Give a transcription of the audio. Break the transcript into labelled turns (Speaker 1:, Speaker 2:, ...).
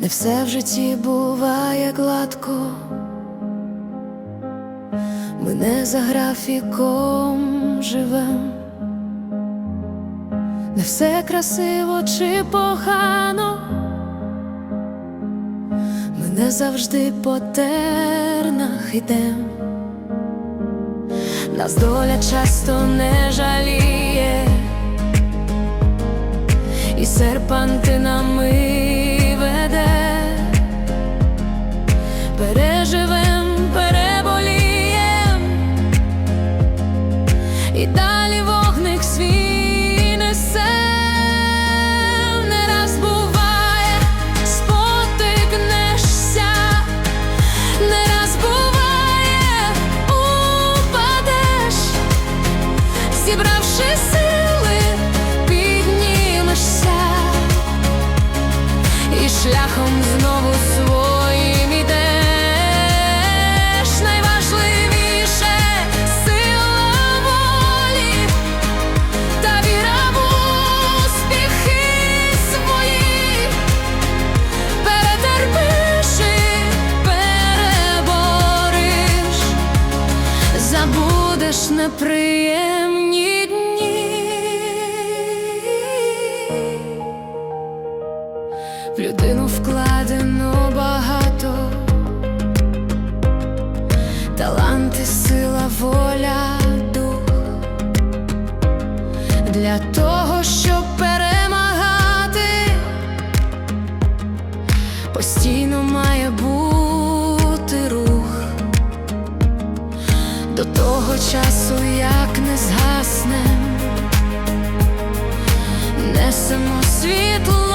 Speaker 1: Не все в житті буває гладко, ми не за графіком живем, не все красиво чи погано, ми не завжди по тернах йдем, нас доля часто не жаліє. І серпантинами і далі неприємні дні. В людину вкладено багато, таланти, сила, воля, дух для того, щоб перемагати, постійно має бути до того часу, як не згасне, несемо світло